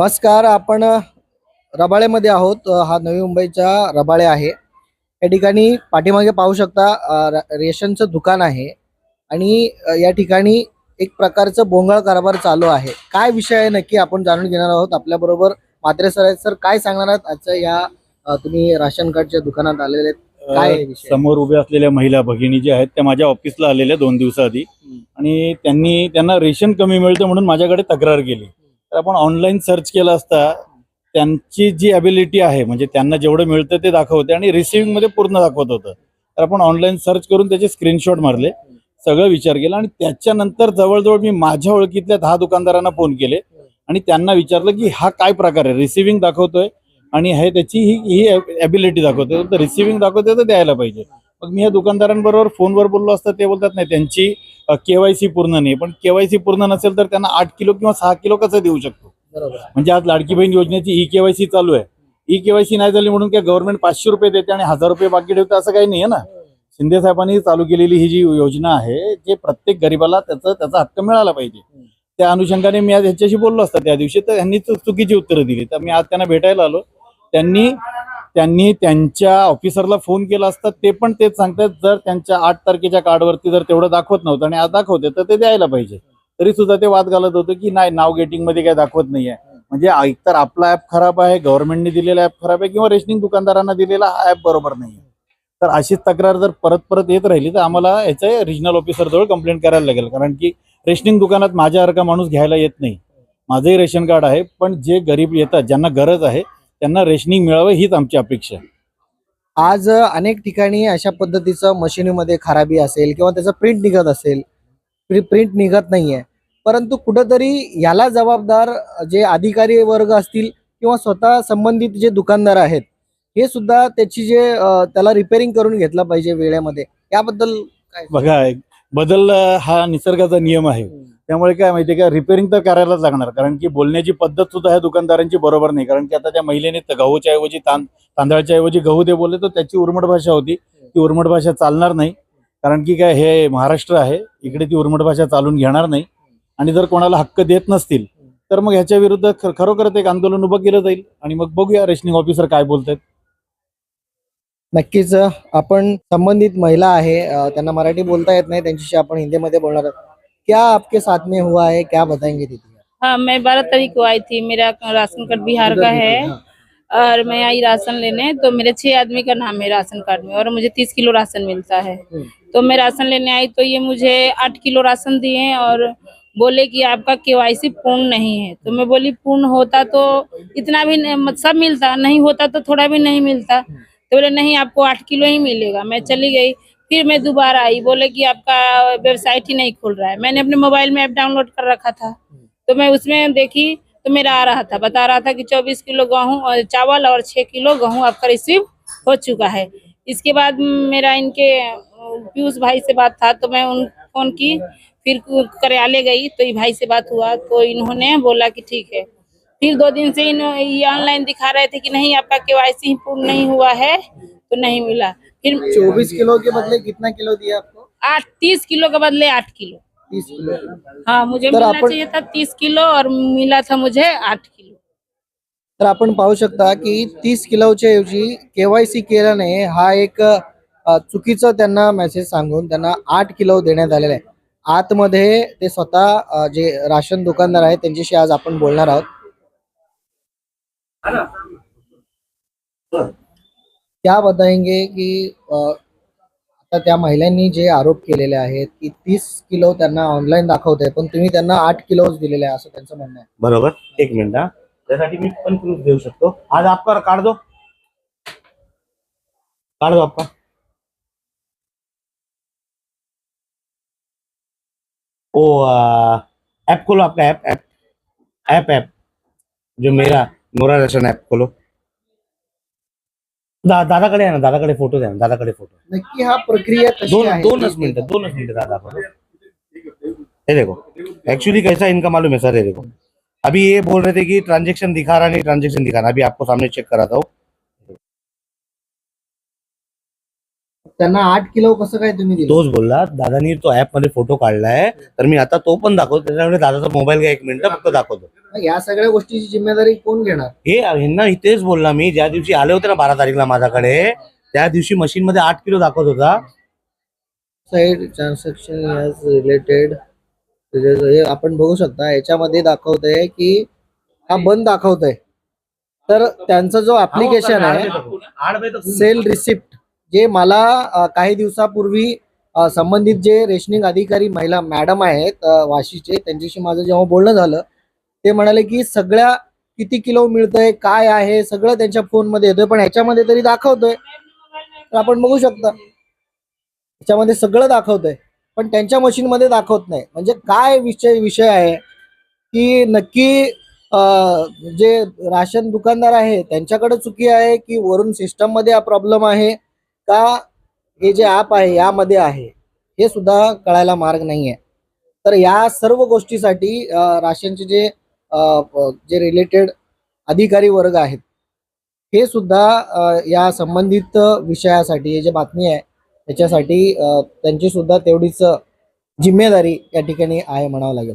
नमस्कार आपण रबाळेमध्ये आहोत. हा नवी मुंबईचा रबाळे आहे. या ठिकाणी पाठीमागे पाहू शकता रेशनचं दुकान आहे. आणि या ठिकाणी एक प्रकारचं बोंगळ कारभार चालू आहे. काय विषय आहे नक्की आपण जाणून घेणार आहोत. आपल्याबरोबर मात्रे सर आहेत. सर काय सांगणार आहात? आजच्या या तुम्ही राशन कार्डच्या दुकानात आलेले आहेत. काय? समोर उभ्या असलेल्या महिला भगिनी ज्या आहेत त्या माझ्या ऑफिसला आलेल्या दोन दिवसाआधी. आणि त्यांनी त्यांना रेशन कमी मिळतं म्हणून माझ्याकडे तक्रार केली. तर आपण ऑनलाईन सर्च केलं असता त्यांची जी अबिलिटी आहे म्हणजे त्यांना जेवढं मिळतं ते दाखवते आणि रिसिव्हिंगमध्ये पूर्ण दाखवत होतं. तर आपण ऑनलाईन सर्च करून त्याचे स्क्रीनशॉट मारले सगळं विचार केला आणि त्याच्यानंतर जवळजवळ मी माझ्या ओळखीतल्या दहा दुकानदारांना फोन केले आणि त्यांना विचारलं की हा काय प्रकार आहे? रिसिव्हिंग दाखवतोय आणि हे त्याची ही ही ॲबिलिटी दाखवते तर रिसिव्हिंग दाखवते तर द्यायला पाहिजे. मग मी या दुकानदारांबरोबर फोनवर बोललो असता ते बोलतात नाही त्यांची केवायसी पूर्ण नाही. पण केवायसी पूर्ण नसेल तर त्यांना आठ किलो किंवा सहा किलो कसं देऊ शकतो. म्हणजे आज लाडकी बहीण योजनेची ई केवायसी चालू आहे. ई केवायसी नाही झाली म्हणून काय गव्हर्नमेंट पाचशे रुपये देते आणि हजार रुपये बाकी ठेवते असं काही नाही आहे ना? शिंदे साहेबांनी चालू केलेली ही जी योजना आहे जे प्रत्येक गरीबाला त्याचा त्याचा हक्क मिळाला पाहिजे. त्या अनुषंगाने मी आज ह्याच्याशी बोललो असता. त्या दिवशी तर यांनी चु- चुकीची उत्तरं दिली. तर मी आज त्यांना भेटायला आलो. त्यांनी त्यांनी त्यांच्या ऑफिसरला फोन केला असता ते पण तेच सांगतात जर त्यांच्या आठ तारखेच्या कार्डवरती जर तेवढं दाखवत नव्हतं आणि आज दाखवते तर ते द्यायला पाहिजे. तरी सुद्धा ते वाद घालत होतं की नाही नाव गेटिंगमध्ये काय दाखवत नाहीये. म्हणजे एकतर आपला ऍप खराब आहे गव्हर्नमेंटने दिलेला ऍप खराब आहे किंवा रेशनिंग दुकानदारांना दिलेला हा ऍप बरोबर नाही तर अशीच तक्रार जर परत परत येत राहिली तर आम्हाला याचं रिजनल ऑफिसरजवळ कंप्लेंट करायला लागेल. कारण की रेशनिंग दुकानात माझ्यासारखा माणूस घ्यायला येत नाही. माझंही रेशन कार्ड आहे पण जे गरीब येतात ज्यांना गरज आहे त्यांना रेशनिंग मिळावं हीच आमची अपेक्षा आहे. आज अनेक ठिकाणी अशा पद्धतीचं मशिनीमध्ये खराबी असेल किंवा त्याचं प्रिंट निघत असेल प्रिंट निघत नाहीये. परंतु कुठंतरी याला जबाबदार जे अधिकारी वर्ग असतील किंवा स्वतः संबंधित जे दुकानदार आहेत हे सुद्धा त्याची जे त्याला रिपेअरिंग करून घेतला पाहिजे वेळेमध्ये. याबद्दल काय? बघा बदल हा निसर्गाचा नियम आहे. त्यामुळे काय माहितीये का रिपेअरिंग तर करायलाच लागणार. कारण की बोलण्याची पद्धत सुद्धा ह्या दुकानदारांची बरोबर नाही. कारण की आता त्या महिलेने गहूच्या ऐवजी तां तांदळाच्या ऐवजी गहू दे बोलले तर त्याची उर्मट भाषा होती. ती उर्मट भाषा चालणार नाही. कारण की काय हे महाराष्ट्र आहे. इकडे ती उर्मट भाषा चालून घेणार नाही. आणि जर कोणाला हक्क देत नसतील तर मग ह्याच्या विरुद्ध खरोखरच एक आंदोलन उभं केलं जाईल. आणि मग बघूया रेशनिंग ऑफिसर काय बोलतायत. नक्कीच आपण संबंधित महिला आहे त्यांना मराठी बोलता येत नाही. त्यांच्याशी आपण हिंदीमध्ये बोलणार आहोत. क्या आपके साथ में हुआ है? क्या बताएँगे दीदी हाँ मैं बारह तारीख को आई थी। मेरा राशन कार्ड बिहार का है हाँ। और मैं आई राशन लेने तो मेरे छह आदमी का नाम है राशन कार्ड में और मुझे तीस किलो राशन मिलता है। हम्म। तो मैं राशन लेने आई तो ये मुझे आठ किलो राशन दिए और बोले कि आपका केवाईसी पूर्ण नहीं है। तो मैं बोली पूर्ण होता तो इतना भी सब मिलता नहीं होता तो थोड़ा भी नहीं मिलता। तो बोले नहीं आपको आठ किलो ही मिलेगा। मैं चली गई फिर मैं दोबारा आई, बोले कि आपका वेबसाइट ही नहीं खुल रहा है। मैंने अपने मोबाइल में ऐप डाउनलोड कर रखा था। तो मैं उसमें देखी तो मेरा आ रहा था, बता रहा था कि चौबीस किलो गेहूँ और चावल और छह किलो गेहूँ आपका रिसीव हो चुका है। इसके बाद मेरा इनके पीयूष भाई से बात था तो मैं उन, फ़ोन की, फिर कार्यालय गई तो ये भाई से बात हुआ तो इन्होंने बोला कि ठीक है। फिर दो दिन से इन, ये ऑनलाइन दिखा रहे थे कि नहीं, आपका के केवाईसी पूर्ण नहीं हुआ है। तो नहीं मिला। फिर चौबीस किलो के बदले कितना किलो दिया आपको? आठ तीस किलो के बदले आठ किलो। तीस किलो। हाँ मुझे तर मिलना आपण- चाहिए था तीस किलो और मिला था मुझे आठ किलो। तर आपण पाहू शकता की तीस किलोच्या ऐवजी केवायसी केल्याने हा एक चुकीचं त्यांना मेसेज सांगून त्यांना आठ किलो देण्यात आलेला आहे. आतमध्ये ते स्वतः जे राशन दुकानदार आहेत त्यांच्याशी आज आपण बोलणार आहोत. क्या बताएंगे की आता त्या महिलांनी जे आरोप केलेले आहेत की तीस किलो त्यांना ऑनलाईन दाखवत आहे पण तुम्ही त्यांना आठ किलोच दिलेले आहे असं त्यांचं म्हणणं आहे. बरोबर. एक मिनिट हा. त्यासाठी मी पण प्रूफ देऊ शकतो. आज आपका काढ दो. काढ दो आपका. ओ ऐप खोलो आपका ऐप ऐप ऐप ऐप जो मेरा मोरा रेशन ऐप खोलो. दा दादाकडे आहे ना दादाकडे फ़ोटो द्या दादा कड़े फ़ोटो नक्की हा प्रक्रिया कशी दोन आहे? दोनच मिनटं दोनच मिनटं दादा आपण ये देखो एक्चुअली कैसा इनका मालूम है सर ये देखो. अभी ये बोल रहे थे कि ट्रांजेक्शन दिखा रहा नहीं ट्रांजेक्शन दिखा रहा। अभी आपको सामने चेक कराता हूँ। त्यांना आठ किलो कसं काय तुम्ही दिलं? तोच बोलला दादानी तो ऍपमध्ये फोटो काढलाय तर मी आता तो पण दाखवतो. त्याच्यामुळे दादाचा मोबाईल घ्या एक मिनिट फक्त दाखवतो. या सगळ्या गोष्टीची जिम्मेदारी कोण घेणार? हे ह्यांना इथेच बोलला मी ज्या दिवशी आले होते ना बारा तारीखला माझ्याकडे त्या दिवशी मशीन मध्ये आठ किलो दाखवत होता. साईड ट्रान्झॅक्शन याज रिलेटेड हे आपण बघू शकता याच्यामध्ये दाखवतंय की हा बंद दाखवतोय. तर त्यांचा जो ऍप्लिकेशन आहे सेल रिसिप्ट जे मला काही दिवसापूर्वी संबंधित जे रेशनिंग अधिकारी महिला मॅडम आहेत वाशीचे त्यांच्याशी माझं जेव्हा बोलणं झालं ते म्हणाले की सगळ्या किती किलो मिळतंय काय आहे सगळं त्यांच्या फोनमध्ये येतोय पण ह्याच्यामध्ये तरी दाखवतोय. तर आपण बघू शकता. ह्याच्यामध्ये सगळं दाखवतंय पण त्यांच्या मशीनमध्ये दाखवत नाही. म्हणजे काय विषय विषय आहे की नक्की जे राशन दुकानदार आहे त्यांच्याकडे चुकी आहे की वरून सिस्टममध्ये हा प्रॉब्लेम आहे? का हे जे ॲप आहे यामध्ये आहे हे सुद्धा कळायला मार्ग नाही आहे तर या सर्व गोष्टीसाठी राशनचे जे जे रिलेटेड अधिकारी वर्ग आहेत हे सुद्धा या संबंधित विषयासाठी हे जे बातमी आहे त्याच्यासाठी त्यांची सुद्धा तेवढीच जिम्मेदारी या ठिकाणी आहे म्हणावं लागेल.